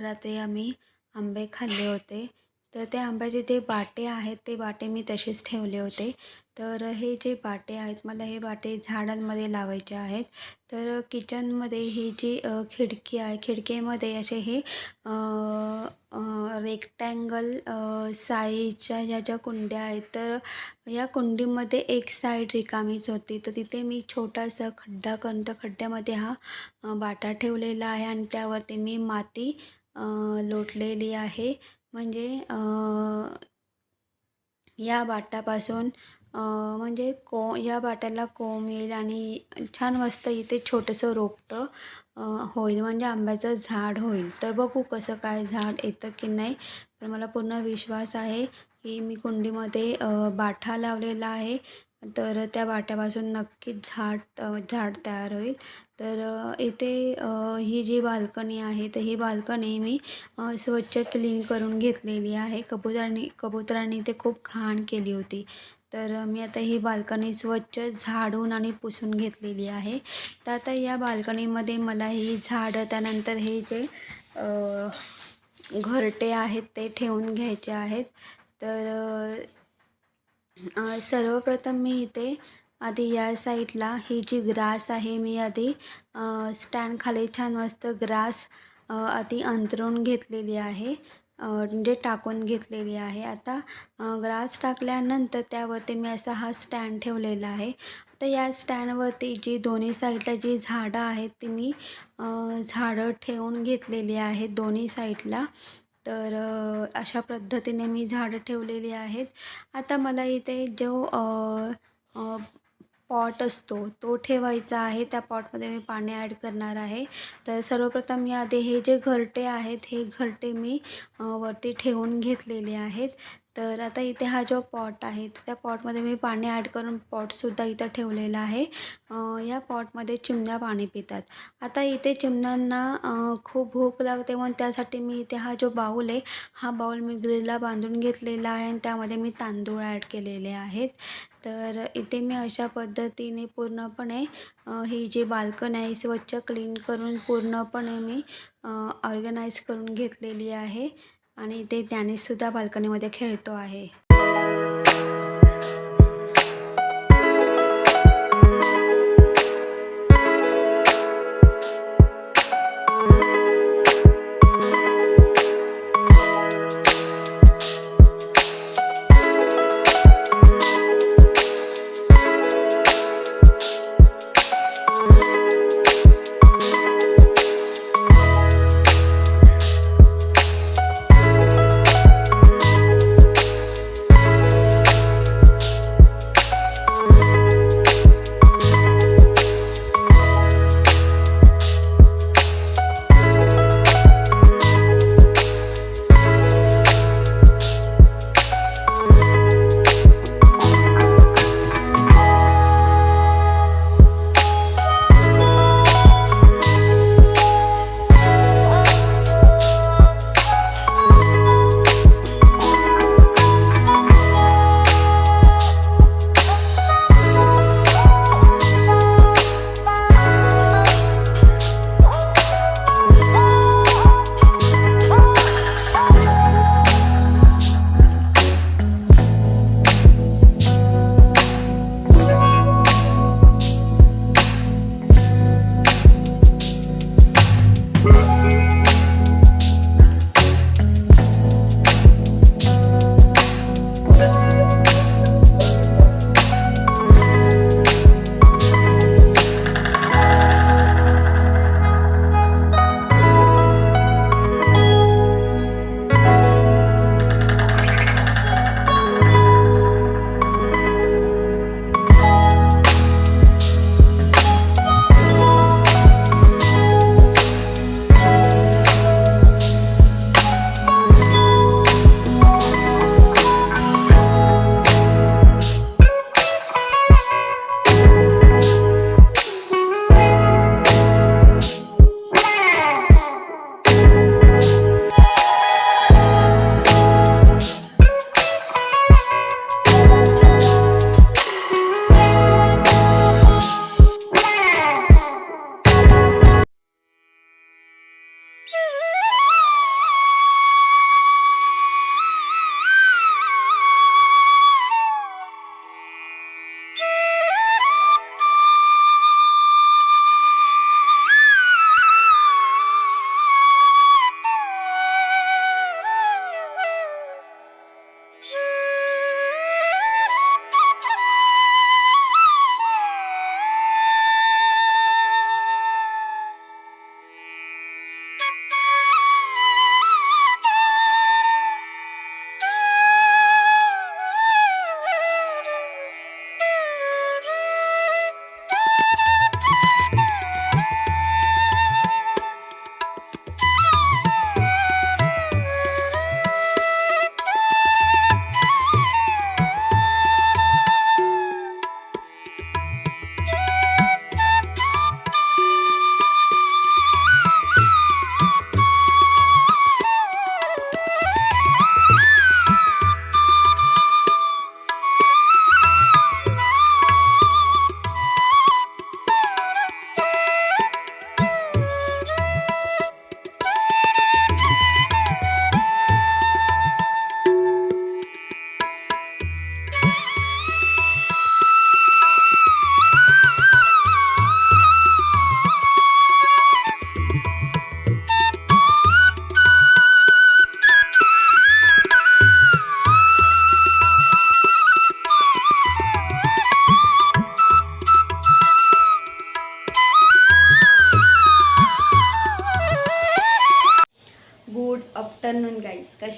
बाजारातही रात्री आम्ही आंबे खाल्ले होते. तर त्या आंब्याचे जे बाटे आहेत ते बाटे मी तसेच ठेवले होते. तर हे जे बाटे आहेत मला हे बाटे झाडांमध्ये लावायचे आहेत. तर किचनमध्ये ही जी खिडकी आहे खिडकीमध्ये असे हे रेक्टँगल साईजच्या ह्या ज्या कुंड्या आहेत तर या कुंडीमध्ये एक साईड रिकामीच होती. तर तिथे मी छोटासा खड्डा करून त्या खड्ड्यामध्ये हा बाटा ठेवलेला आहे. आणि त्यावरती मी माती लोटलेली आहे. म्हणजे या बाटापासून म्हणजे को या बाट्याला कोंब येईल आणि छान मस्त इथे छोटंसं रोपटं होईल. म्हणजे आंब्याचं झाड होईल. तर बघू कसं काय झाड येतं की नाही. पण मला पूर्ण विश्वास आहे की मी कुंडीमध्ये बाठा लावलेला आहे. तर त्या वाट्यापासून नक्कीच झाड झाड तयार होईल. तर इथे ही जी बाल्कनी आहे तर ही बाल्कनी मी स्वच्छ क्लीन करून घेतलेली आहे. कबुतरांनी कबुतरांनी ते खूप घाण केली होती. तर मी आता ही बाल्कनी स्वच्छ झाडून आणि पुसून घेतलेली आहे. तर आता या बाल्कनीमध्ये मला ही झाडं त्यानंतर हे जे घरटे आहेत ते ठेवून घ्यायचे आहेत. तर सर्वप्रथम मी इथे आधी या साईडला ही जी ग्रास आहे मी आधी स्टँडखाली छान मस्त ग्रास आधी अंतरून घेतलेली आहे म्हणजे टाकून घेतलेली आहे. आता ग्रास टाकल्यानंतर त्यावरती मी असा हा स्टँड ठेवलेला आहे. आता या स्टँडवरती जी दोन्ही साईडला जी झाडं आहेत ती मी झाडं ठेवून घेतलेली आहेत दोन्ही साईडला तर अशा पद्धतीने मी झाडं ठेवलेली आहेत. आता मला इथे जो पॉट असतो तो ठेवायचा आहे. त्या पॉटमध्ये मी पाणी ॲड करणार आहे. तर सर्वप्रथम मी आधी हे जे घरटे आहेत हे घरटे मी वरती ठेवून घेतलेले आहेत. तर आता इथे हा जो पॉट आहे त्या पॉटमध्ये मी पाणी ॲड करून पॉटसुद्धा इथं ठेवलेला आहे. या पॉटमध्ये चिमण्या पाणी पितात. आता इथे चिमण्यांना खूप भूक लागते म्हणून त्यासाठी मी इथे हा जो बाऊल आहे हा बाऊल मी ग्रिलला बांधून घेतलेला आहे आणि त्यामध्ये मी तांदूळ ॲड केलेले आहेत. तर इथे मी अशा पद्धतीने पूर्णपणे ही जी बाल्कन आहे स्वच्छ क्लीन करून पूर्णपणे मी ऑर्गनाईज करून घेतलेली आहे. आणि इथे ज्ञानेशसुद्धा बाल्कनीमध्ये खेळतो आहे.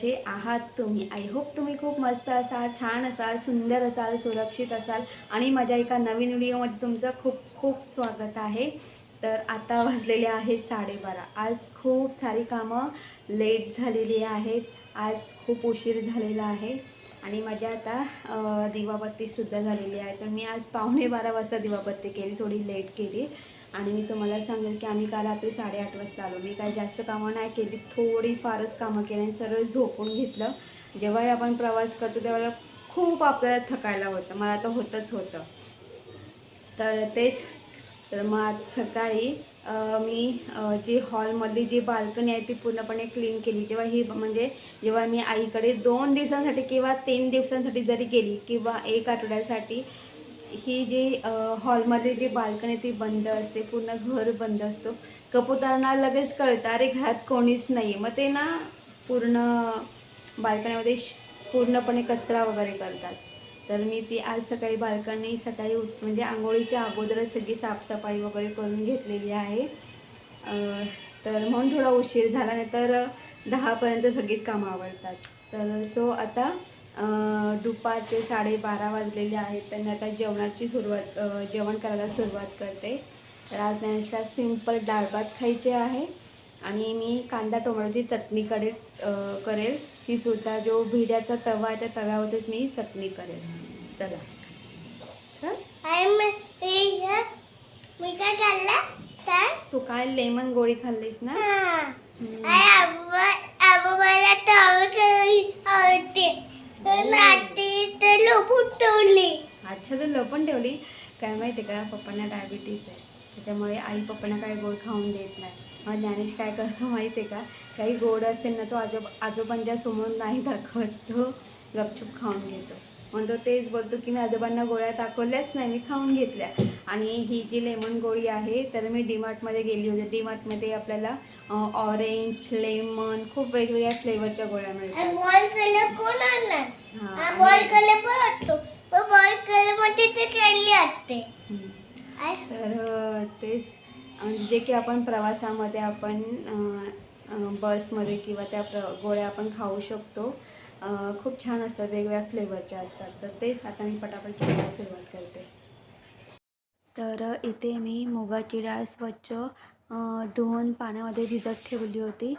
कसे आहात तुम्ही? आय होप तुम्ही खूप मस्त असाल छान असाल सुंदर असाल सुरक्षित असाल आणि माझ्या एका नवीन व्हिडिओमध्ये तुमचं खूप खूप स्वागत आहे. तर आता वाजलेले आहेत साडेबारा. आज खूप सारी कामं लेट झालेली आहेत. आज खूप उशीर झालेला आहे आणि माझ्या आता दिवाबत्तीसुद्धा झालेली आहे. तर मी आज पावणे बारा वाजता दिवाबत्ती केली थोडी लेट केली. आणि मी तुम्हाला सांगेल की आम्ही काल रात्री साडेआठ वाजता आलो. मी काही जास्त कामं नाही केली थोडी फारच कामं केली आणि सरळ झोपून घेतलं. जेव्हाही आपण प्रवास करतो तेव्हा खूप आपल्याला थकायला होतं. मला तर होतंच होतं. तर तेच तर मग आज सकाळी मी जी हॉलमधली जी बाल्कनी आहे ती पूर्णपणे क्लीन केली. जेव्हा ही म्हणजे जेव्हा मी आईकडे दोन दिवसांसाठी किंवा तीन दिवसांसाठी जरी गेली किंवा एक आठवड्यासाठी ही जी हॉलमध्ये जी बाल्कनी ती बंद असते पूर्ण घर बंद असतो. कपुतांना लगेच कळतं अरे घरात कोणीच नाही मग ते ना पूर्ण बाल्कनीमध्ये श- पूर्णपणे कचरा वगैरे करतात. तर मी ती आज सकाळी बाल्कनी सकाळी उठ म्हणजे आंघोळीच्या अगोदरच सगळी साफसफाई वगैरे करून घेतलेली आहे. तर म्हणून थोडा उशीर झाला नाही तर दहापर्यंत सगळीच कामं आवडतात. तर सो आता दुपारचे साडेबारा वाजलेले आहेत. तर मी आता जेवणाची सुरुवात जेवण करायला सुरुवात करते. तर आज ज्ञानेशला सिंपल डाळ भात खायचे आहे. आणि मी कांदा टोमॅटोची चटणी अ, करेल. ती सुद्धा जो भिड्याचा तवा आहे त्या तव्यावरतीच मी चटणी करेल. चला. मी काय खाल्लं? तू काय लेमन गोळी खाल्लीस ना हा हम्म. आणि आबा आबा मला तळ काही आवडते तर नाती तर लपून ठेवली. अच्छा तर लपून ठेवली. काय माहिती आहे का पप्पांना डायबिटीस आहे. त्याच्यामुळे आई पप्पांना काय गोड खाऊन देत नाही. मग ज्ञानेश काय करतो माहिती आहे का काही गोड असेल ना तो आजोबा आजोबांच्या समोर नाही दाखवत. तो गपचूप खाऊन घेतो. म्हणतो तेच बोलतो की मी आजोबांना गोळ्या दाखवल्याच नाही मी खाऊन घेतल्या. आणि ही जी लेमन गोळी आहे तर मी डीमार्टमध्ये गेली होती. डीमार्टमध्ये आपल्याला ऑरेंज लेमन खूप वेगवेगळ्या फ्लेवरच्या गोळ्या मिळतात. बॉल कलर कोण आणणार? आणि- बॉल कलर पण असतो. पण बॉल कलरमध्ये ते खेळली असते. हम्म. आणि तर तेच. जे की आपण प्रवासामध्ये आपण बसमध्ये किंवा त्या प्र गोळ्या आपण खाऊ शकतो. खूप छान असतात वेगवेगळ्या फ्लेवरच्या असतात. तर तेच आता मी पटापट जेवायला सुरुवात करते. तर इथे मी मुगाची डाळ स्वच्छ धुवून पाण्यामध्ये भिजत ठेवली होती.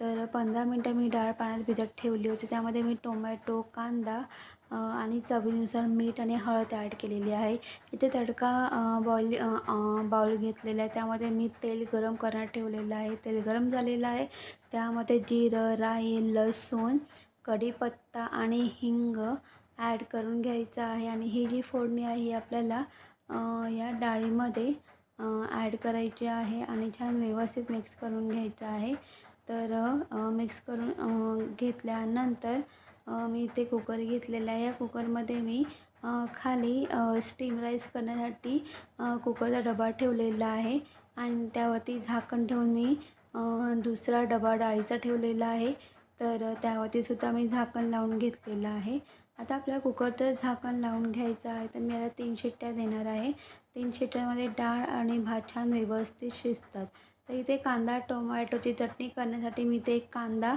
तर पंधरा मिनटं मी डाळ पाण्यात भिजत ठेवली होती. त्यामध्ये मी टोमॅटो कांदा आणि चवीनुसार मीठ आणि हळद ॲड केलेली आहे. इथे तडका बॉईल बाउल घेतलेला आहे. त्यामध्ये मी तेल गरम करण्यात ठेवलेलं आहे. तेल गरम झालेलं आहे. त्यामध्ये जिरं राई लसूण कढीपत्ता आणि हिंग ॲड करून घ्यायचं आहे. आणि ही जी फोडणी आहे ही आपल्याला या डाळीमध्ये ॲड करायची आहे. आणि छान व्यवस्थित मिक्स करून घ्यायचं आहे. तर मिक्स करून घेतल्यानंतर मी इथे कुकर घेतलेला आहे. या कुकरमध्ये मी खाली स्टीम राईस करण्यासाठी कुकरचा डबा ठेवलेला आहे. आणि त्यावरती झाकण ठेवून मी दुसरा डबा डाळीचा ठेवलेला आहे. तर त्यावरती सुद्धा मी झाकण लावून घेतलेलं आहे. आता आपल्याला कुकरचं झाकण लावून घ्यायचं आहे तर मी आता तीन शिट्ट्या देणार आहे. तीन शिट्ट्यामध्ये डाळ आणि भात छान व्यवस्थित शिजतात. तर इथे कांदा टोमॅटोची चटणी करण्यासाठी मी ते एक कांदा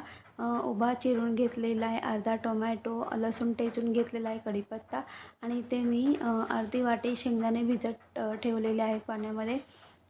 उभा चिरून घेतलेला आहे. अर्धा टोमॅटो लसूण टेचून घेतलेला आहे कढीपत्ता आणि इथे मी अर्धी वाटी शेंगदाणे भिजत ठेवलेले आहेत पाण्यामध्ये.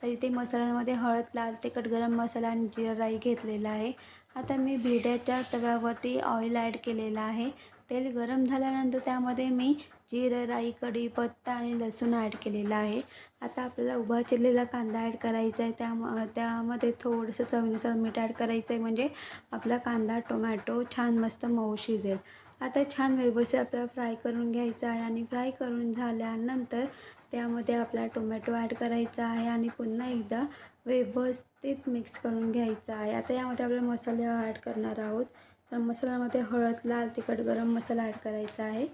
तर इथे मसाल्यामध्ये हळद लाल तिखट गरम मसाला आणि जिरा राई घेतलेला आहे. आता मी भिड्याच्या तव्यावरती ऑइल ॲड केलेलं आहे. तेल गरम झाल्यानंतर त्यामध्ये मी जिरं राई कढीपत्ता आणि लसूण ॲड केलेला आहे. आता आपल्याला उभा चिरलेला कांदा ॲड करायचा आहे. त्या त्यामध्ये थोडंसं चवीनुसार मीठ ॲड करायचं आहे म्हणजे आपला कांदा टोमॅटो छान मस्त मऊ शिजेल. आता छान व्यवस्थित आपल्याला फ्राय करून घ्यायचा आहे आणि फ्राय करून झाल्यानंतर त्यामध्ये आपला टोमॅटो ॲड करायचा आहे आणि पुन्हा एकदा व्यवस्थित मिक्स करून घ्यायचं आहे. आता यामध्ये आपल्याला मसाले ॲड करणार आहोत. तर मसाल्यामध्ये हळद लाल तिखट गरम मसाला ॲड करायचा आहे.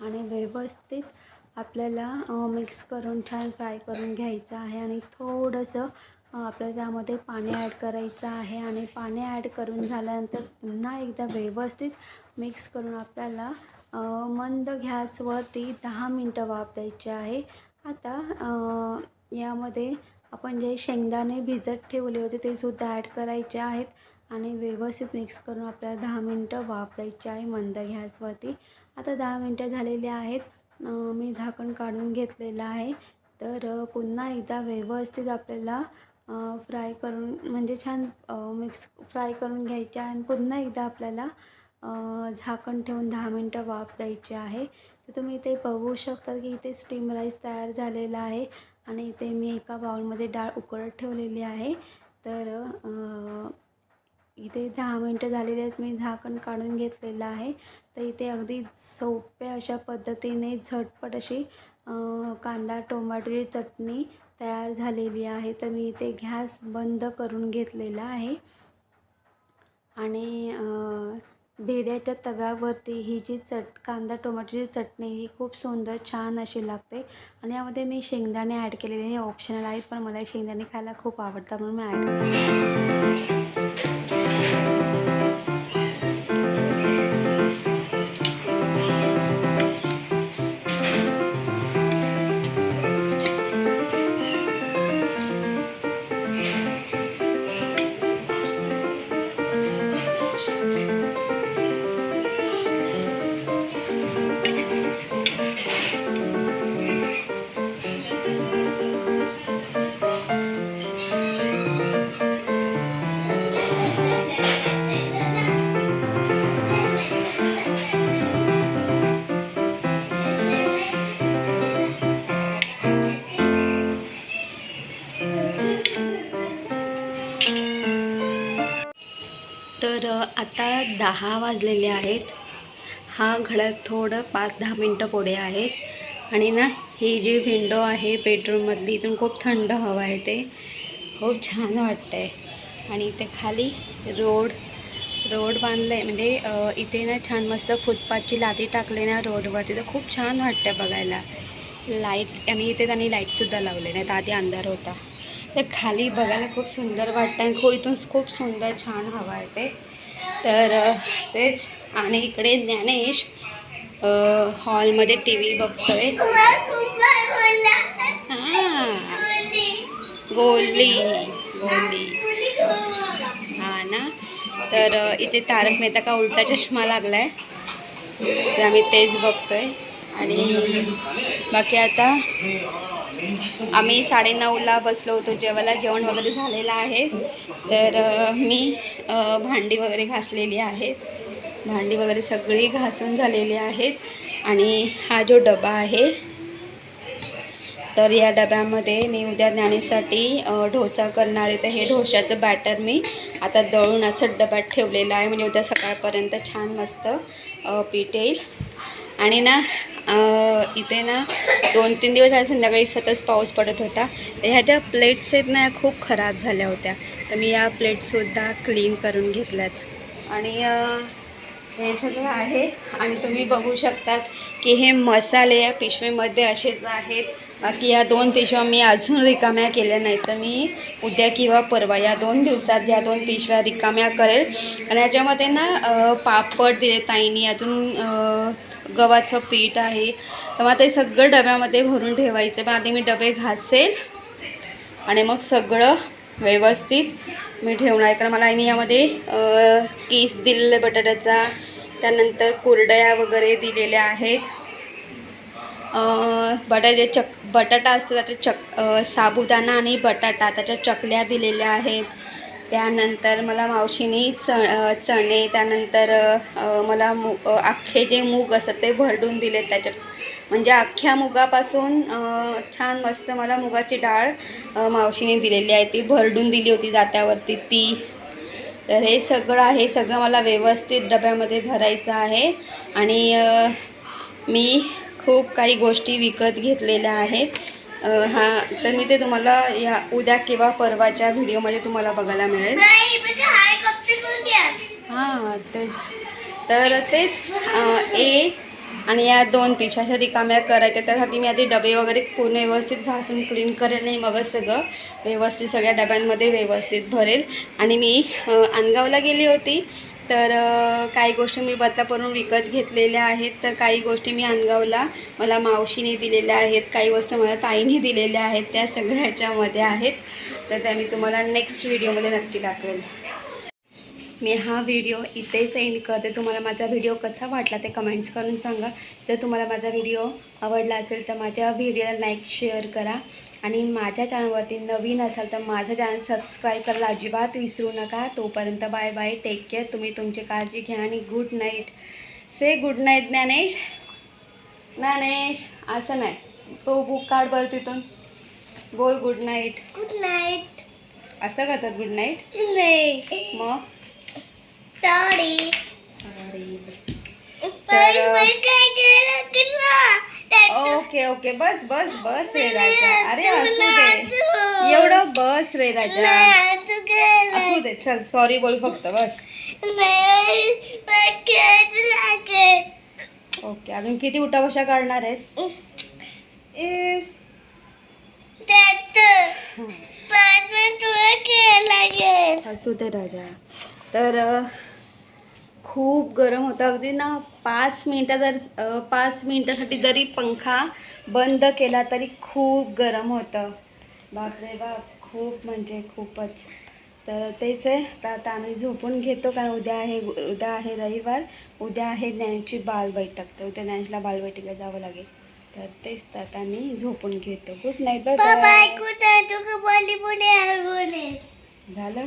आणि व्यवस्थित आपल्याला मिक्स करून छान फ्राय करून घ्यायचं आहे. आणि थोडंसं आपल्याला त्यामध्ये पाणी ॲड करायचं आहे. आणि पाणी ॲड करून झाल्यानंतर पुन्हा एकदा व्यवस्थित मिक्स करून आपल्याला मंद गॅसवरती दहा मिनटं वाफ द्यायची आहे. आता यामध्ये आपण जे शेंगदाणे भिजत ठेवले होते ते सुद्धा ॲड करायचे आहेत आणि व्यवस्थित मिक्स करून आपल्याला दहा मिनटं वाफ द्यायची आहे मंद गॅसवरती. आता दहा मिनटं झालेली आहेत. मी झाकण काढून घेतलेलं आहे. तर पुन्हा एकदा व्यवस्थित आपल्याला फ्राय करून म्हणजे छान मिक्स फ्राय करून घ्यायचे आहे आणि पुन्हा एकदा आपल्याला झाकण ठेवून दहा मिनटं वाफ द्यायची आहे. तर तुम्ही इथे बघू शकता की इथे स्टीम राईस तयार झालेला आहे. आणि इथे मी एका बाउलमध्ये डाळ उकळत ठेवलेली आहे. तर इथे दहा मिनटं झालेली आहेत. मी झाकण काढून घेतलेलं आहे. तर इथे अगदी सोप्या अशा पद्धतीने झटपट अशी कांदा टोमॅटोची चटणी तयार झालेली आहे. तर मी इथे गॅस बंद करून घेतलेला आहे. आणि भेड्याच्या तव्यावरती ही जी चट कांदा टोमॅटोची चटणी ही खूप सुंदर छान अशी लागते. आणि यामध्ये मी शेंगदाणे ॲड केलेले हे ऑप्शनल आहेत पण मला शेंगदाणे खायला खूप आवडतात म्हणून मी ॲड दहा वाजलेले आहेत. हा घड्याळ थोडं पाच दहा मिनटं पुढे आहे. आणि ना ही जी विंडो आहे बेडरूममधली इथून खूप थंड हवा आहे ते खूप छान वाटतं आहे आणि इथे खाली रोड रोड बांधलं आहे म्हणजे इथे ना छान मस्त फुटपाथची लादी टाकली ना रोडवरती. तर खूप छान वाटतं बघायला. लाइट आणि इथे त्यांनी लाईटसुद्धा लावले नाही तर आधी अंधार होता. तर खाली बघायला खूप सुंदर वाटतं आणि खूप इथून खूप सुंदर छान हवा आहे ते तर तेच. आणि इकडे ज्ञानेश हॉलमध्ये टी व्ही बघतोय. हां. गोली. गोली. हां ना? तर इथे तारक मेहता का उलटा चष्मा लागला आहे तर आम्ही तेच बघतोय. आणि बाकी आता आम्ही साडेनऊला बसलो होतो जेवायला जेवण वगैरे झालेलं आहे. तर मी भांडी वगैरे घासलेली आहेत. भांडी वगैरे सगळी घासून झालेली आहेत. आणि हा जो डबा आहे तर या डब्यामध्ये मी उद्या ज्ञानेसाठी डोसा करणार आहे. तर हे डोशाचं बॅटर मी आता दळून असं डब्यात ठेवलेलं आहे. म्हणजे उद्या सकाळपर्यंत छान मस्त पीठ येईल आणि ना इथे ना दोन तीन दिवस झाले संध्याकाळी सतत पाऊस पडत होता. तर ह्या ज्या प्लेट्स आहेत ना ह्या खूप खराब झाल्या होत्या. तर मी या प्लेट्ससुद्धा क्लीन करून घेतल्यात. आणि हे सगळं आहे. आणि तुम्ही बघू शकतात की हे मसाले या पिशवीमध्ये असेच आहेत. बाकी या दोन पिशव्या मी अजून रिकाम्या केल्या नाही तर मी उद्या किंवा परवा या दोन दिवसात या दोन पिशव्या रिकाम्या करेल. आणि याच्यामध्ये ना पापड दिले ताईनी अजून गव्हाचं पीठ आहे. तर मग ते सगळं डब्यामध्ये भरून ठेवायचं. मग आधी मी डबे घासेल आणि मग सगळं व्यवस्थित मी ठेवणार. आहे कारण मला आईने यामध्ये केस दिलेलं बटाट्याचा. त्यानंतर कुरडया वगैरे दिलेल्या आहेत. बटाटे चक बटाटा असतो त्याच्या चक साबुदाणा आणि बटाटा त्याच्या चकल्या दिलेल्या आहेत. त्यानंतर मला मावशीने च चणे त्यानंतर मला मु अख्खे जे मूग असतात ते भरडून दिलेत त्याच्यात. म्हणजे अख्ख्या मुगापासून छान मस्त मला मुगाची डाळ मावशीने दिलेली आहे. ती भरडून दिली होती जात्यावरती ती. तर हे सगळं आहे सगळं मला व्यवस्थित डब्यामध्ये भरायचं आहे. आणि मी खूप काही गोष्टी विकत घेतलेल्या आहेत. हा तर मी ते तुम्हाला या उद्या किंवा परवाच्या व्हिडिओमध्ये तुम्हाला बघायला मिळेल. हां तेच. तर तेच ए आणि या दोन पिशव्या अशा रिकाम्या करायच्या. त्यासाठी मी आधी डबे वगैरे पूर्ण व्यवस्थित घासून क्लीन करेल नाही मगच सगळं व्यवस्थित सगळ्या डब्यांमध्ये व्यवस्थित भरेल. आणि मी अनगावला गेली होती. तर काही गोष्टी मी बदलापूरून विकत घेतलेल्या आहेत. तर काही गोष्टी मी अनगावला मला मावशीने दिलेल्या आहेत. काही वस्तू मला ताईने दिलेल्या आहेत. त्या सगळ्या ह्याच्यामध्ये आहेत. तर त्या मी तुम्हाला नेक्स्ट व्हिडिओमध्ये नक्की दाखवेल मी हा व्हिडिओ इथेच एंड करते. तुम्हाला माझा व्हिडिओ कसा वाटला ते कमेंट्स करून सांगा. जर तुम्हाला माझा व्हिडिओ आवडला असेल तर माझ्या व्हिडिओला लाईक शेअर करा. आणि माझ्या चॅनलवरती नवीन असाल तर माझं चॅनल सबस्क्राईब करायला अजिबात विसरू नका. तोपर्यंत बाय बाय टेक केअर तुम्ही तुमची काळजी घ्या आणि good night say good night Dnyanesh. Dnyanesh असं नाही. तो बुक काढ बरं तिथून. बोल गुड नाईट गुड नाईट असं करतात गुड नाईट नाही मग? सॉरी ओके ओके बस बस बस रे राजा. अरे असू दे. एवढं बस रे राजा. असू दे. चल सॉरी बोल फक्त बस. ओके अजून किती उठाबशा काढणार आहेस? असू दे राजा. तर अ, खूप गरम होतं. अगदी ना पाच मिनटं जर पाच मिनटासाठी जरी पंखा बंद केला तरी खूप गरम होतं. बापरे बाप खूप म्हणजे खूपच. तर तेच आहे. तर आता आम्ही झोपून घेतो कारण उद्या आहे उद्या आहे रविवार. उद्या आहे ज्ञानची बालबैठक. तर उद्या ज्ञानला बालबैठकीला जावं लागेल. तर तेच तर आता आम्ही झोपून घेतो. गुड नाईट बाय बाय बोली बोली बोले झालं?